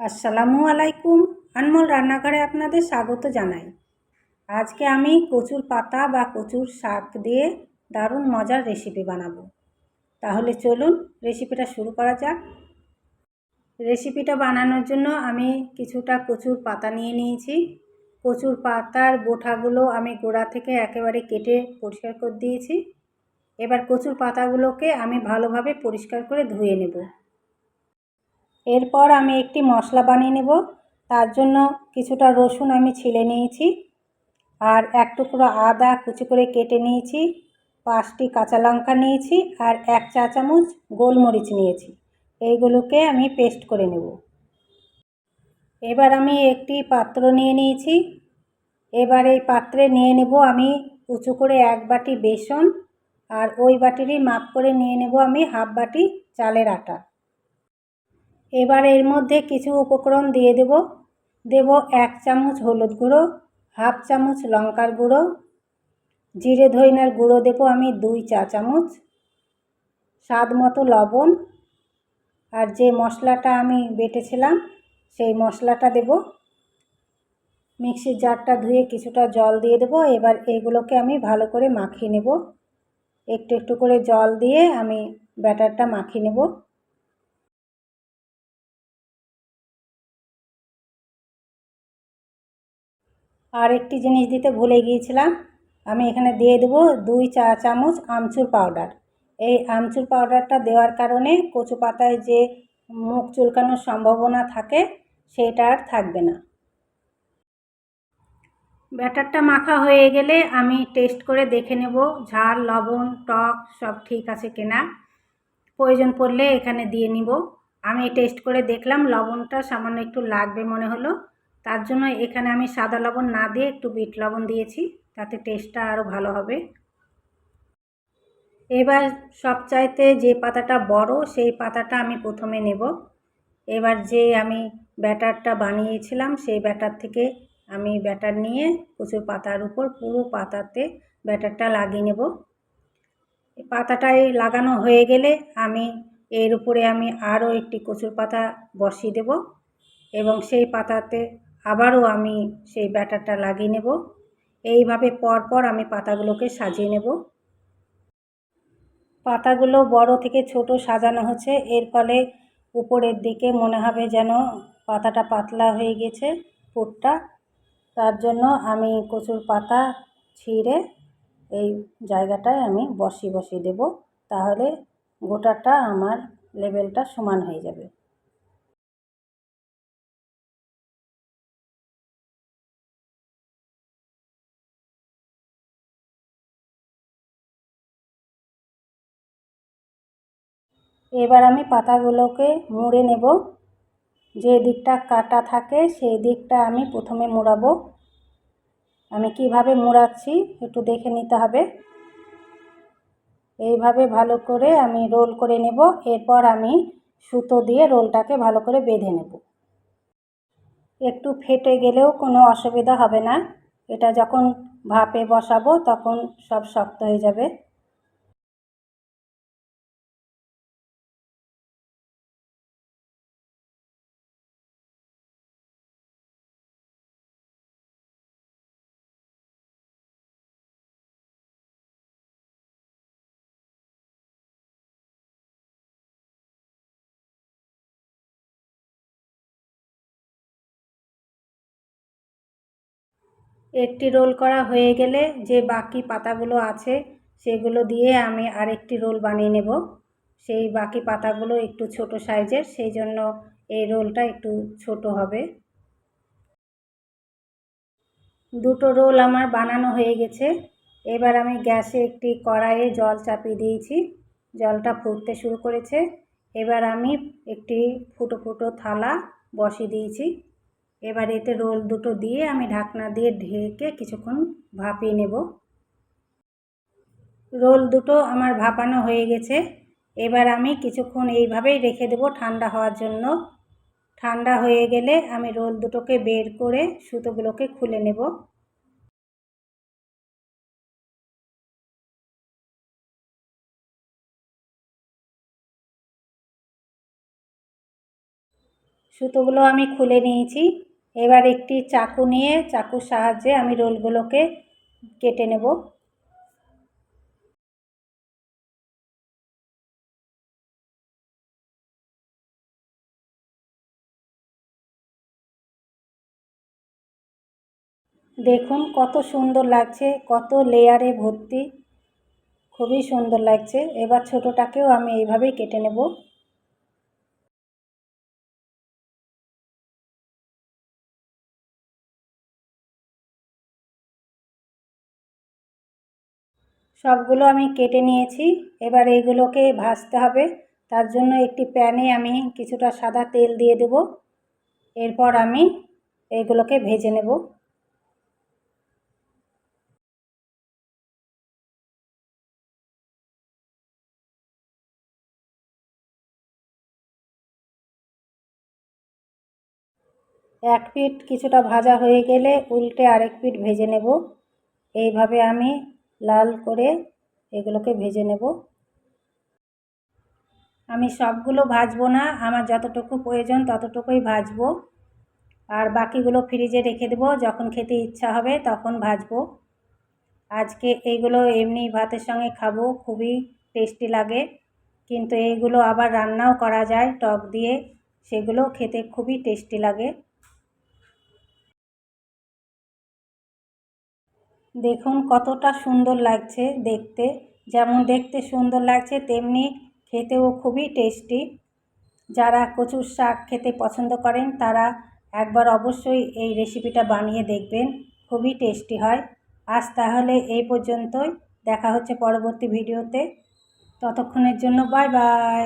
আসসালামু আলাইকুম। আনমোল রান্নাঘরে আপনাদের স্বাগত জানাই। আজকে আমি কচুর পাতা বা কচুর শাক দিয়ে দারুণ মজার রেসিপি বানাবো। তাহলে চলুন রেসিপিটা শুরু করা যাক। রেসিপিটা বানানোর জন্য আমি কিছুটা কচুর পাতা নিয়ে নিয়েছি। কচুর পাতার বোঠাগুলো আমি গোড়া থেকে একেবারে কেটে পরিষ্কার করে দিয়েছি। এবার কচুর পাতাগুলোকে আমি ভালোভাবে পরিষ্কার করে ধুয়ে নেব। এরপর আমি একটি মশলা বানিয়ে নেব। তার জন্য কিছুটা রসুন আমি ছিলে নিয়েছি আর এক টুকরো আদা কুচি করে কেটে নিয়েছি, পাঁচটি কাঁচা লঙ্কা নিয়েছি আর এক চা চামচ গোলমরিচ নিয়েছি। এইগুলোকে আমি পেস্ট করে নেব। এবার আমি একটি পাত্র নিয়ে নিয়েছি। এবার এই পাত্রে নিয়ে নেব আমি উঁচু করে এক বাটি বেসন আর ওই বাটিরই মাপ করে নিয়ে নেব আমি হাফ বাটি চালের আটা। এবার এর মধ্যে কিছু উপকরণ দিয়ে দেব। দেব এক চামচ হলুদ গুঁড়ো, হাফ চামচ লঙ্কার গুঁড়ো, জিরে ধইনার গুঁড়ো দেবো আমি দুই চা চামচ, স্বাদ মতো লবণ, আর যে মশলাটা আমি বেটেছিলাম সেই মশলাটা দেব। মিক্সির জারটা ধুয়ে কিছুটা জল দিয়ে দেবো। এবার এগুলোকে আমি ভালো করে মাখিয়ে নেব। একটু একটু করে জল দিয়ে আমি ব্যাটারটা মাখিয়ে নেব। আর একটি জিনিস দিতে ভুলে গিয়েছিলাম, আমি এখানে দিয়ে দেবো দুই চা চামচ আমচুর পাউডার। এই আমচুর পাউডারটা দেওয়ার কারণে কচু পাতায় যে মুখ চুলকানোর সম্ভাবনা থাকে, সেটা আর থাকবে না। ব্যাটারটা মাখা হয়ে গেলে আমি টেস্ট করে দেখে নেব, ঝাল, লবণ, টক সব ঠিক আছে কিনা। প্রয়োজন পড়লে এখানে দিয়ে নিব। আমি টেস্ট করে দেখলাম, লবণটা সামান্য একটু লাগবে মনে হলো। তার জন্য এখানে আমি সাদা লবণ না দিয়ে একটু বিট লবণ দিয়েছি, তাতে টেস্টটা আরও ভালো হবে। এবার সবচাইতে যে পাতাটা বড়, সেই পাতাটা আমি প্রথমে নেব। এবার যে আমি ব্যাটারটা বানিয়েছিলাম, সেই ব্যাটার থেকে আমি ব্যাটার নিয়ে কচুর পাতার উপর পুরো পাতাতে ব্যাটারটা লাগিয়ে নেব। পাতাটাই লাগানো হয়ে গেলে আমি এর উপরে আমি আরও একটি কচুর পাতা বসিয়ে দেব এবং সেই পাতাতে আবারও আমি সেই ব্যাটারটা লাগিয়ে নেব। এইভাবে পরপর আমি পাতাগুলোকে সাজিয়ে নেব। পাতাগুলো বড় থেকে ছোট সাজানো হচ্ছে। এর ফলে উপরের দিকে মনে হবে যেন পাতাটা পাতলা হয়ে গেছে পুরটা। তার জন্য আমি কচুর পাতা ছিঁড়ে এই জায়গাটায় আমি বসিয়ে বসিয়ে দেব। তাহলে গোটাটা আমার লেভেলটা সমান হয়ে যাবে। এবার আমি পাতাগুলোকে মুড়ে নেব। যে দিকটা কাটা থাকে, সেই দিকটা আমি প্রথমে মোড়াবো। আমি কীভাবে মোড়াচ্ছি একটু দেখে নিতে হবে। এইভাবে ভালো করে আমি রোল করে নেব। এরপর আমি সুতো দিয়ে রোলটাকে ভালো করে বেঁধে নেব। একটু ফেটে গেলেও কোনো অসুবিধা হবে না। এটা যখন ভাপে বসাবো তখন সব শক্ত হয়ে যাবে। একটি রোল করা হয়ে গেলে যে বাকি পাতাগুলো আছে সেগুলো দিয়ে আমি আরেকটি রোল বানিয়ে নেব। সেই বাকি পাতাগুলো একটু ছোট সাইজের, সেই জন্য এই রোলটা একটু ছোট হবে। দুটো রোল আমার বানানো হয়ে গেছে। এবার আমি গ্যাসে একটি কড়াইয়ে জল চাপিয়ে দিয়েছি। জলটা ফুটতে শুরু করেছে। এবার আমি একটি ফুটো ফুটো থালা বসিয়ে দিয়েছি। এবার এতে রোল দুটো দিয়ে আমি ঢাকনা দিয়ে ঢেকে কিছুক্ষণ ভাপিয়ে নেব। রোল দুটো আমার ভাপানো হয়ে গেছে। এবার আমি কিছুক্ষণ এইভাবেই রেখে দেব ঠান্ডা হওয়ার জন্য। ঠান্ডা হয়ে গেলে আমি রোল দুটোকে বের করে সুতোগুলোকে খুলে নেব। সুতোগুলো আমি খুলে নিয়েছি। এবার একটি চাকু নিয়ে, চাকুর সাহায্যে আমি রোলগুলোকে কেটে নেব। দেখুন কত সুন্দর লাগছে, কত লেয়ারে ভর্তি। খুবই সুন্দর লাগছে। এবার ছোটোটাকেও আমি এইভাবেই কেটে নেব। সবগুলো আমি কেটে নিয়েছি। এবার এইগুলোকে ভাজতে হবে। তার জন্য একটি প্যানে আমি কিছুটা সাদা তেল দিয়ে দেব। এরপর আমি এইগুলোকে ভেজে নেব। এক পিঠ কিছুটা ভাজা হয়ে গেলে উল্টে আরেক পিঠ ভেজে নেব। এইভাবে আমি লাল করে এগুলোকে ভেজে নেব। আমি সবগুলো ভাজবো না, আমার যতটুকু প্রয়োজন ততটুকুই ভাজবো। আর বাকিগুলো ফ্রিজে রেখে দেবো, যখন খেতে ইচ্ছা হবে তখন ভাজবো। আজকে এইগুলো এমনি ভাতের সঙ্গে খাব, খুবই টেস্টি লাগে। কিন্তু এইগুলো আবার রান্নাও করা যায় টক দিয়ে, সেগুলো খেতে খুবই টেস্টি লাগে। দেখুন কতটা সুন্দর লাগছে দেখতে। যেমন দেখতে সুন্দর লাগছে, তেমনি খেতেও খুবই টেস্টি যারা কচুর শাক খেতে পছন্দ করেন, তারা একবার অবশ্যই এই রেসিপিটা বানিয়ে দেখবেন। খুবই টেস্টি হয়। আজ তাহলে এই পর্যন্তই। দেখা হচ্ছে পরবর্তী ভিডিওতে ততক্ষণের জন্য বাই বাই